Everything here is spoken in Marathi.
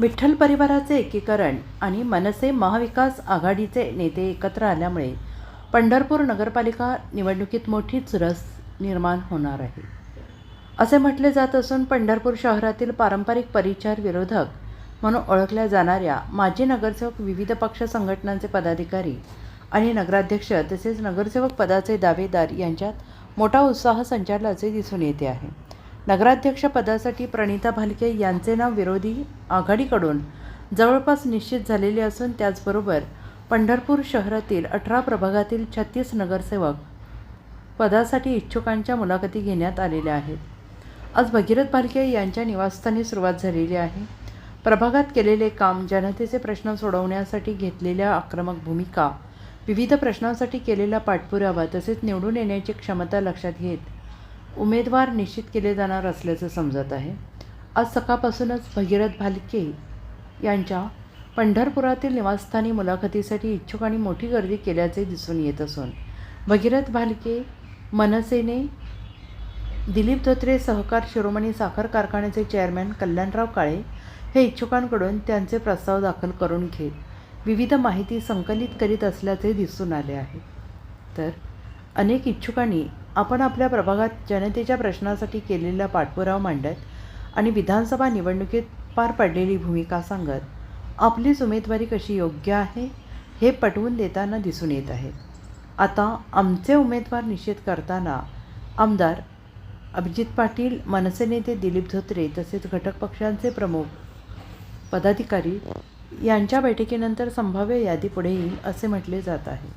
विठ्ठल परिवाराचे एकीकरण आणि मनसे महाविकास आघाडीचे नेते एकत्र आल्यामुळे पंढरपूर नगरपालिका निवडणुकीत मोठीच रस निर्माण होणार आहे. असे म्हटले जात असून पंढरपूर शहरातील पारंपरिक परिचार विरोधक म्हणून ओळखल्या जाणाऱ्या माजी नगरसेवक विविध पक्ष संघटनांचे पदाधिकारी आणि नगराध्यक्ष तसेच नगरसेवक पदाचे दावेदार यांच्यात मोठा उत्साह संचारल्याचे दिसून येते आहे. नगराध्यक्षपदासाठी प्रणिता भालके यांचे नाव विरोधी आघाडीकडून जवळपास निश्चित झालेले असून त्याचबरोबर पंढरपूर शहरातील अठरा प्रभागातील छत्तीस नगरसेवक पदासाठी इच्छुकांच्या मुलाखती घेण्यात आलेल्या आहेत. आज भगीरथ भालके यांच्या निवासस्थानी सुरुवात झालेली आहे. प्रभागात केलेले काम जनतेचे प्रश्न सोडवण्यासाठी घेतलेल्या आक्रमक भूमिका विविध प्रश्नांसाठी केलेला पाठपुरावा तसेच निवडून येण्याची क्षमता लक्षात घेत उमेदवार निश्चित केले जाणार असल्याचं समजत आहे. आज सकाळपासूनच भगीरथ भालके यांच्या पंढरपुरातील निवासस्थानी मुलाखतीसाठी इच्छुकांनी मोठी गर्दी केल्याचे दिसून येत असून भगीरथ भालके मनसेने दिलीप धोत्रे सहकार शिरोमणी साखर कारखान्याचे चेअरमॅन कल्याणराव काळे हे इच्छुकांकडून त्यांचे प्रस्ताव दाखल करून घेत विविध माहिती संकलित करीत असल्याचे दिसून आले आहे. तर अनेक इच्छुकांनी आपण आपल्या प्रभागात जनतेच्या प्रश्नासाठी केलेला पाठपुरावा मांडत आणि विधानसभा निवडणुकीत पार पडलेली भूमिका सांगत आपलीच उमेदवारी कशी योग्य आहे हे पटवून देताना दिसून येत आहे. आता आमचे उमेदवार निश्चित करताना आमदार अभिजित पाटील मनसे नेते दिलीप धोत्रे तसेच घटक पक्षांचे प्रमुख पदाधिकारी यांच्या बैठकीनंतर संभाव्य यादी पुढे येईल असे म्हटले जात आहे.